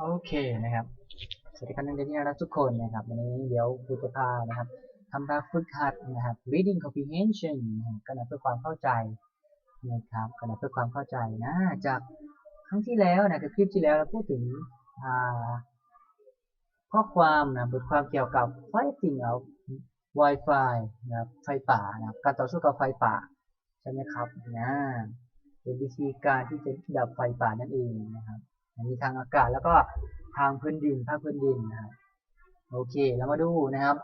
โอเคนะครับ สวัสดีครับนักเรียนที่น่ารักทุกคนนะครับ วันนี้เดี๋ยวครูจะพานะครับทำแบบฝึกหัดนะครับ reading comprehension นะครับกันนะเพื่อความเข้าใจนะครับกันนะเพื่อความเข้าใจนะจากครั้งที่แล้วนะครับคลิปที่แล้วเราพูดถึงข้อความนะบทความเกี่ยวกับ fighting of Wi-Fi นะครับไฟป่านะครับการต่อสู้กับไฟป่าใช่ไหมครับนะเป็นวิธีการที่จะดับไฟป่านั่นเองนะครับ มีทางอากาศแล้วก็ทางพื้นดินภาคพื้นดินนะครับโอเคเรามาดูนะครับ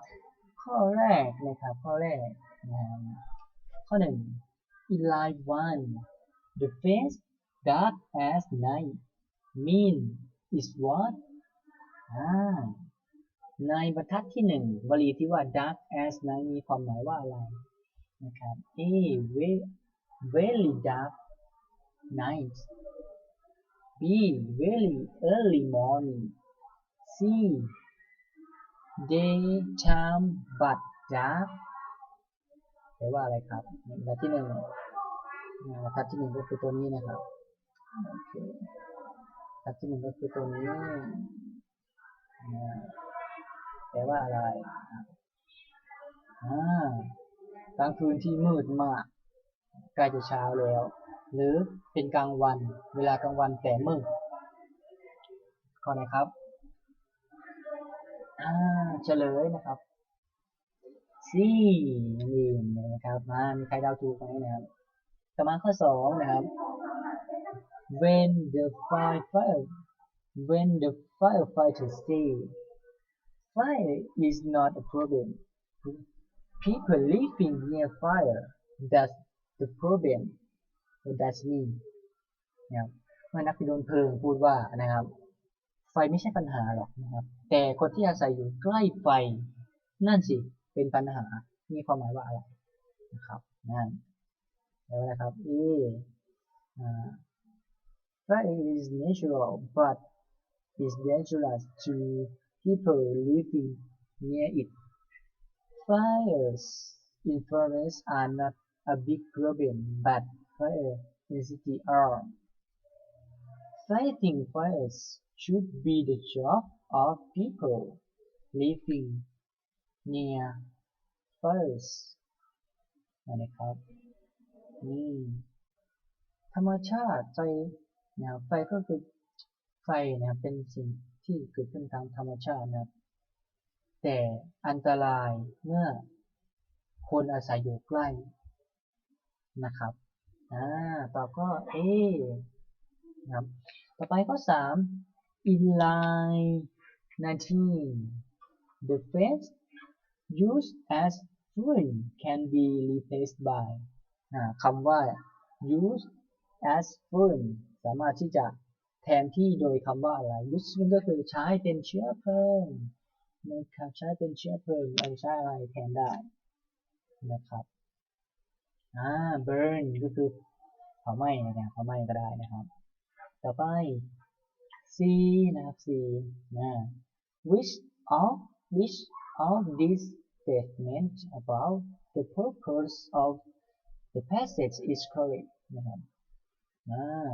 ข้อแรกนะครับข้อแรกนะครับข้อหนึ่ง in line one the face dark as night mean is what อ่าในบรรทัดที่หนึ่งวลีที่ว่า dark as night มีความหมายว่าอะไรนะครับ A very dark night B. Very early morning. C. Daytime but dark แปลว่าอะไรครับบรรทัดที่หนึ่งบรรทัดที่หนึ่งก็คือตัวนี้นะครับโอเคบรรทัดที่หนึ่งก็คือตัวนี้แปลว่าอะไรอ่ากลางคืนที่มืดมากใกล้จะเช้าแล้ว หรือเป็นกลางวัน เวลากลางวันแต่มืดข้อไหนครับอ่าเฉลยนะครับ C นี่นะครับมามีใครเดาถูกไหมนะครับต่อมาข้อสองนะครับ when the fire when the firefighters say fire is not a problem people living near fire that's the problem what does me นะครับเมื่อนักพิโดนเพลิงพูดว่านะครับ ไฟไม่ใช่ปัญหาหรอกนะครับ แต่คนที่อาศัยอยู่ใกล้ไฟ นั่นสิเป็นปัญหามีความหมายว่าอะไรนะครับนั่นแล้วนะครับ A fire is natural but is dangerous to people living near it fires in forests are not a big problem but fire in city are fighting fires should be the job of people living near fires นะครับนี่ธรรมชาติไฟนะไฟก็คือไฟนะเป็นสิ่งที่เกิดขึ้นทางธรรมชาตินะแต่อันตรายเมื่อคนอาศัยอยู่ใกล้นะครับ อ่าตอบก็ A นะครับต่อไปข้อ 3 in line 19 the phrase used as food can be replaced by คำว่า used as food สามารถที่จะแทนที่โดยคำว่าอะไร use ก็คือใช้เป็นเชื้อเพลิงนะครับใช้เป็นเชื้อเพลิงเราใช้อะไรแทนได้นะครับ อ่า burn ก็คือเผาไหม้นะครับเผาไหม้ก็ได้นะครับ ต่อไป C นะครับ C นะ which of which of these statements about the purpose of the passage is correct นะครับอ่า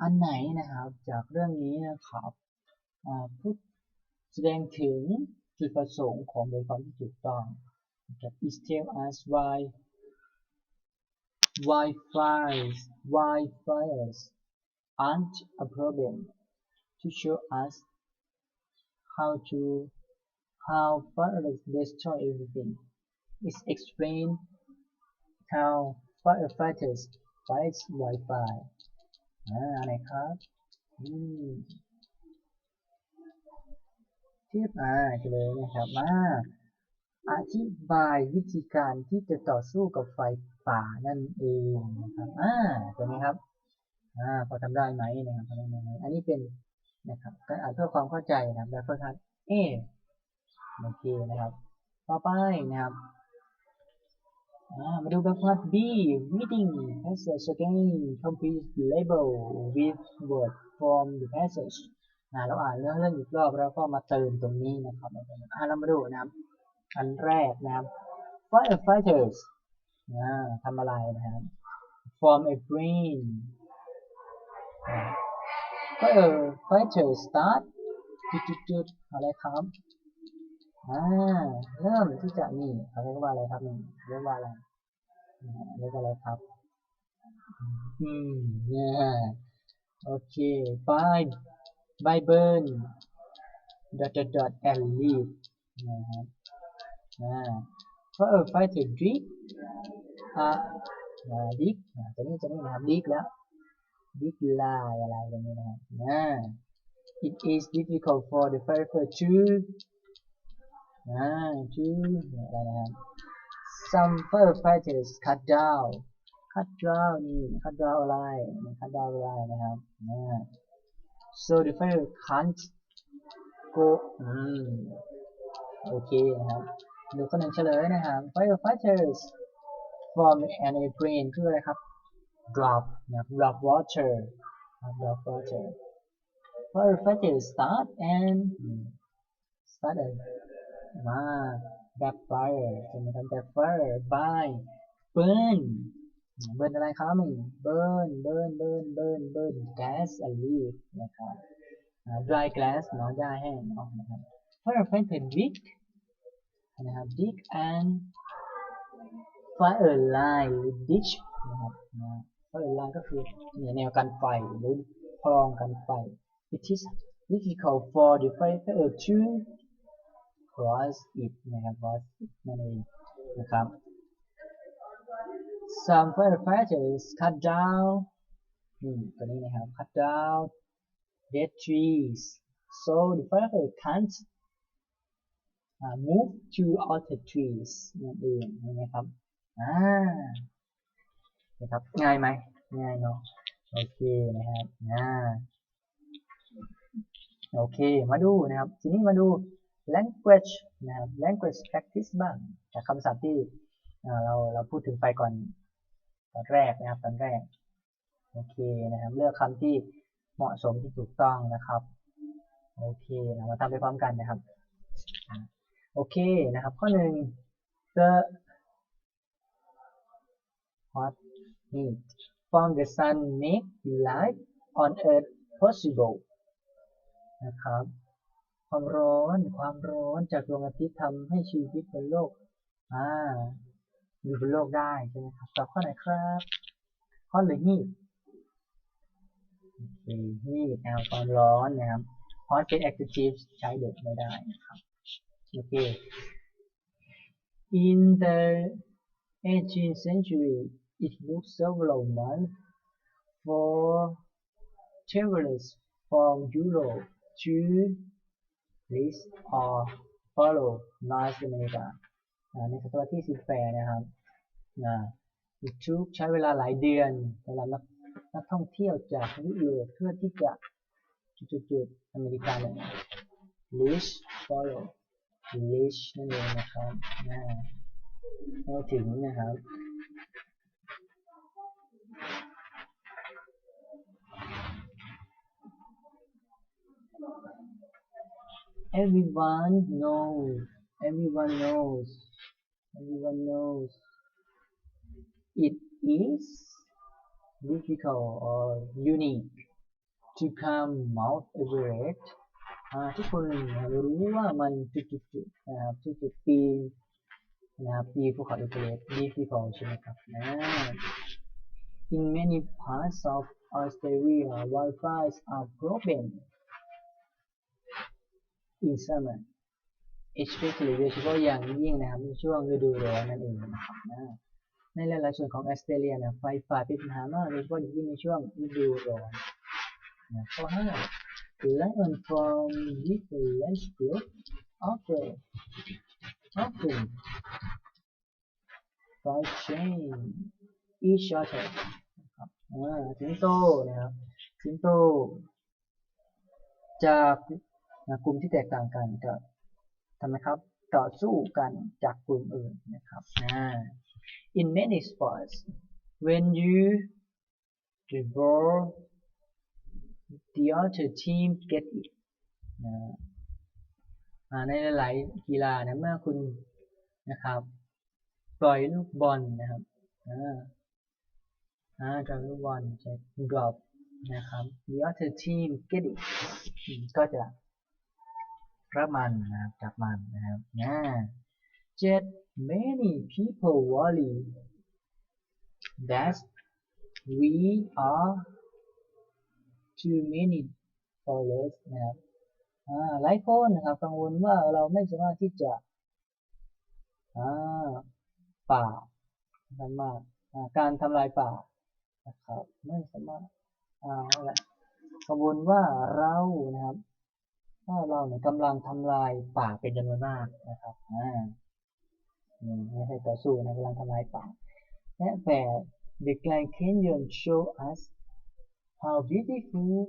อันไหนนะครับจากเรื่องนี้นะครับพูดแสดงถึงจุดประสงค์ของบทความที่ถูกต้องกับ is tell us why why fires why fires aren't a problem to show us how to how fires destroy everything. It's explain how firefighters fight Wi-Fi. อ่าไหนครับอืมเทียบอ่าเลยนะครับมาอธิบายวิธีการที่จะต่อสู้กับไฟ ป่านั่นเองนะครับอ่าเห็นไหมครับอ่าพอทำได้ไหมนะครับทำได้ไหมอันนี้เป็นนะครับการอ่านเพื่อความเข้าใจนะครับแบบฝึกหัดเอโอเคนะครับ ต่อไปนะครับมาดูแบบฝึกหัด B reading passage again complete label with word from the passage นะเราอ่านเรื่องเรื่องอีกรอบแล้วก็มาเติมตรงนี้นะครับอ่าเรามาดูนะครับ อันแรกนะครับ firefighters ทำอะไรนะครับ form a brain firefighter start จุดจุดจุดๆอะไรครับอ่าเริ่มที่จะนี่เขาเรียกว่าอะไรครับนี่เรียกว่าอะไรอ่าเรียกว่าอะไรครับ อืมเนี่ยโอเค by by burn dot dot dot and leave นะครับอ่า firefighter dig อ่าอ่า dig อ่าตัวนี้ตัวนี้นะครับ dig แล้ว dig ลายอะไรตรงนี้นะครับอ่า it is difficult for the firefighter to อ่า to อะไรนะครับ some firefighters cut down cut down นี่ cut down อะไร cut down อะไรนะครับอ่า so the fire can't go อืม โอเคนะครับ ดูคนหนึ่งเฉลยนะครับ firefighters from an airplane คืออะไรครับ drop นะครับ drop water drop water firefighters start and start a มา backfire ใช่ไหมครับ backfire by burn burn อะไรครับนี่ burn burn burn burn burn gas and leaf นะครับ dry glass เนาะหญ้าแห้งเนาะนะครับ firefighter dig นะครับ dig and fire line หรือ ditch นะครับนะ fire line ก็คือเนี่ยแนวกันไฟหรือคลองกันไฟ it is difficult for the firefighter to cross it นะครับ cross it นั่นเองนะครับ some firefighters cut down นี่ตัวนี้นะครับ cut down dead trees so the firefighter can't uh, move to other trees นั่นเองนะครับอ่านะครับง่ายไหมง่ายเนาะโอเคนะครับอ่าโอเค มาดูนะครับ ทีนี้มาดู language นะครับ language practice บ้างจากคำศัพท์ที่เราเราพูดถึงไปก่อนตอนแรกนะครับตอนแรกโอเคนะครับ เลือกคำที่เหมาะสมที่ถูกต้องนะครับ โอเคนะมาทำไปพร้อมกันนะครับ โอเคนะครับ ข้อหนึ่ง the hot heat from the sun make life on earth possible นะครับ ความร้อนความร้อนจากดวงอาทิตย์ทำให้ชีวิตบนโลกอ่าอยู่บนโลกได้ใช่ไหมครับตอบข้อไหนครับ ข้อหรือ heat โอเค heat นะครับความร้อนนะครับ hot เป็น adjective ใช้เด็ดไม่ได้นะครับ โอเค in the 18th century it took several months for travelers from Europe to reach or follow North America ในศตวรรษที่ 18 นะครับอ่า it took ใช้เวลาหลายเดือนสำหรับนักนักท่องเที่ยวจากยุโรปเพื่อที่จะจุดๆอเมริกาเนี่ย reach follow reach นั่นเองนะครับอ่าเราถึงนะครับ everyone knows everyone knows everyone knows it is difficult or unique to come Mount Everest อ่า ทุกคนนะครับรู้ว่ามันจุดๆๆนะครับจุดๆปีนะครับปีภูเขาเอเวอเรสต์ difficult ใช่ไหมครับอ่า in many parts of Australia wildfires are broken in summer especially โดยเฉพาะอย่างยิ่งนะครับในช่วงฤดูร้อนนั่นเองนะครับนะในหลายๆส่วนของออสเตรเลียนะไฟป่าเป็นปัญหามากโดยเฉพาะอย่างยิ่งในช่วงฤดูร้อนนะข้อห้า learn from different groups often often by change each other นะครับอ่าสิงโตนะครับสิงโต จากนะกลุ่มที่แตกต่างกันจะทำไมครับ ต่อสู้กันจากกลุ่มอื่นนะครับอ่า in many sports when you the ball the other team get it นะในหลายๆกีฬานะเมื่อคุณนะครับ ปล่อยลูกบอลนะครับอ่าอ่าปลูกบอลใช้ drop นะครับ the other team get it ก็จะรับมันนะครับจับมันนะครับนะ Yet many people worry that we are too many forest นะครับหลายคนนะครับกังวลว่าเราไม่สามารถที่จะอ่าป่าสามารถการทำลายป่านะครับไม่สามารถอ่าอะไรกังวลว่าเรานะครับว่าเราเนี่ยกำลังทำลายป่าเป็นจำนวนมากนะครับอ่าไม่ใช่ต่อสู้นะกำลังทำลายป่าและแต่ the Grand Canyon show us how beautiful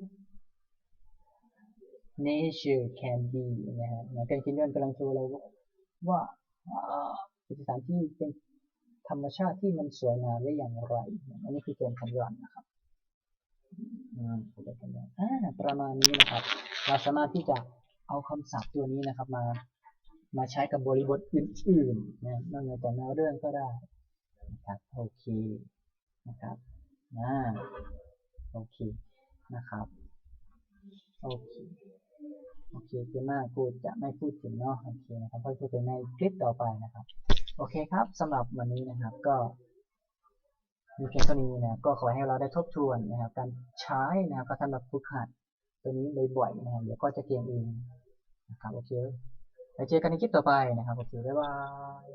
nature can be นะฮะแกรนด์แคนยอนกำลังโชว์เราว่าเป็นสถานที่เป็นธรรมชาติที่มันสวยงามได้อย่างไร อันนี้คือแกรนด์คนยอนนะครับอืมประมาณนี้นะครับ เราสามารถที่จะเอาคำศัพท์ตัวนี้นะครับมา มาใช้กับบริบทอื่นๆนะนอกเหนือจากเนื้อเรื่องก็ได้นะครับโอเคนะครับอ่า โอเคนะครับโอเคโอเคเกมมากูจะไม่พูดถึงเนาะโอเคนะครับก็พูดถึงในคลิปต่อไปนะครับ โอเคครับสำหรับวันนี้นะครับก็มีเพียงเท่านี้นะก็ขอให้เราได้ทบทวนนะครับ การใช้นะครับก็สำหรับฝึกหัดตัวนี้บ่อยๆนะครับเดี๋ยวก็จะเก่งเองนะครับโอเคไปเจอกันในคลิปต่อไปนะครับโอเคบ๊ายบาย